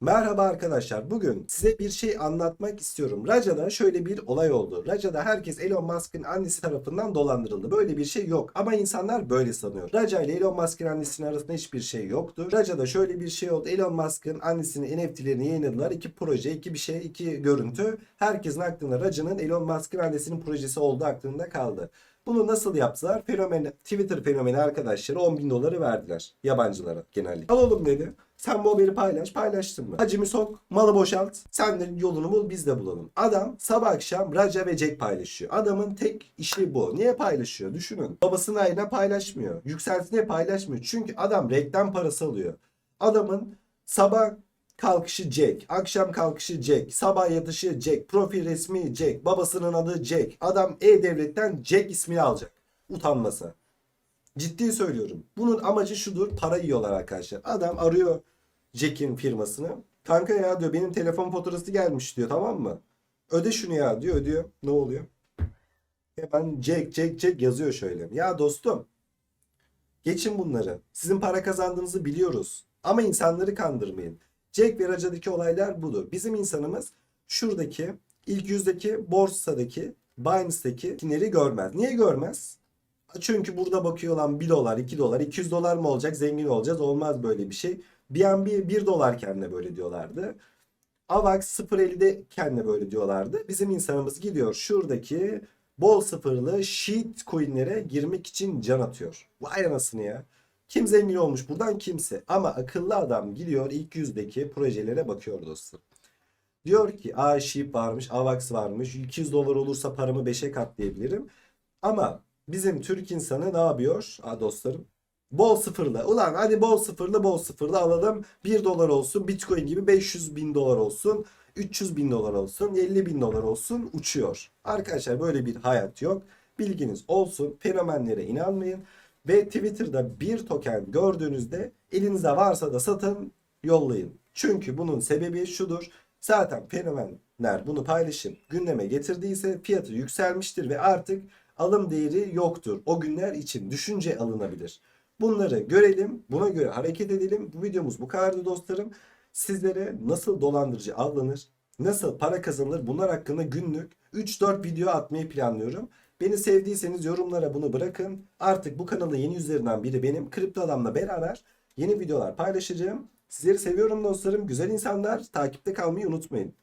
Merhaba arkadaşlar. Bugün size bir şey anlatmak istiyorum. Raja'da şöyle bir olay oldu. Raja'da herkes Elon Musk'ın annesi tarafından dolandırıldı. Böyle bir şey yok. Ama insanlar böyle sanıyor. Raja ile Elon Musk'ın annesinin arasında hiçbir şey yoktu. Raja'da şöyle bir şey oldu. Elon Musk'ın annesinin NFT'lerini yayınladılar. İki proje, iki bir şey, iki görüntü. Herkesin aklında Raja'nın Elon Musk'ın annesinin projesi olduğu aklında kaldı. Bunu nasıl yaptılar? Fenomen, Twitter fenomeni arkadaşları 10 bin doları verdiler. Yabancılara genellikle. Al oğlum dedi. Sen bu haberi paylaş. Paylaştın mı? Hacimi sok. Malı boşalt. Sen de yolunu bul biz de bulalım. Adam sabah akşam Raja ve Jack paylaşıyor. Adamın tek işi bu. Niye paylaşıyor? Düşünün. Babasının ayına paylaşmıyor. Yükseltine paylaşmıyor. Çünkü adam reklam parası alıyor. Adamın sabah kalkışı Jack, akşam kalkışı Jack, sabah yatışı Jack, profil resmi Jack, babasının adı Jack. Adam E-Devlet'ten Jack ismini alacak. Utanmasa. Ciddi söylüyorum. Bunun amacı şudur. Para yiyorlar arkadaşlar. Adam arıyor Jack'in firmasını. Kanka ya diyor benim telefon faturası gelmiş diyor tamam mı? Öde şunu ya diyor ödüyor. Ne oluyor? Hemen Jack Jack Jack yazıyor şöyle. Ya dostum geçin bunları. Sizin para kazandığınızı biliyoruz. Ama insanları kandırmayın. Jack ve Raja'daki olaylar budur. Bizim insanımız şuradaki ilk yüzdeki borsadaki Binance'daki kinleri görmez. Niye görmez? Çünkü burada bakıyor lan 1 dolar, 2 dolar, 200 dolar mı olacak zengin olacağız? Olmaz böyle bir şey. BNB 1 dolarken de böyle diyorlardı. AVAX 0.50'de kendine böyle diyorlardı. Bizim insanımız gidiyor şuradaki bol sıfırlı shit coinlere girmek için can atıyor. Vay anasını ya. Kim zengin olmuş buradan kimse. Ama akıllı adam gidiyor ilk yüzdeki projelere bakıyor dostum. Diyor ki a ship varmış, AVAX varmış. 200 dolar olursa paramı 5'e katlayabilirim. Ama bizim Türk insanı ne yapıyor? Ha dostlarım. Bol sıfırlı. Ulan hadi bol sıfırlı bol sıfırlı alalım. 1 dolar olsun. Bitcoin gibi 500 bin dolar olsun. 300 bin dolar olsun. 50 bin dolar olsun. Uçuyor. Arkadaşlar böyle bir hayat yok. Bilginiz olsun. Fenomenlere inanmayın. Ve Twitter'da bir token gördüğünüzde elinize varsa da satın yollayın. Çünkü bunun sebebi şudur. Zaten fenomenler bunu paylaşıp gündeme getirdiyse fiyatı yükselmiştir ve artık alım değeri yoktur. O günler için düşünce alınabilir. Bunları görelim, buna göre hareket edelim. Bu videomuz bu kadardı dostlarım. Sizlere nasıl dolandırıcı avlanır, nasıl para kazanılır bunlar hakkında günlük 3-4 video atmayı planlıyorum. Beni sevdiyseniz yorumlara bunu bırakın. Artık bu kanalın yeni yüzlerinden biri benim. Kripto Adam'la beraber yeni videolar paylaşacağım. Sizleri seviyorum dostlarım. Güzel insanlar. Takipte kalmayı unutmayın.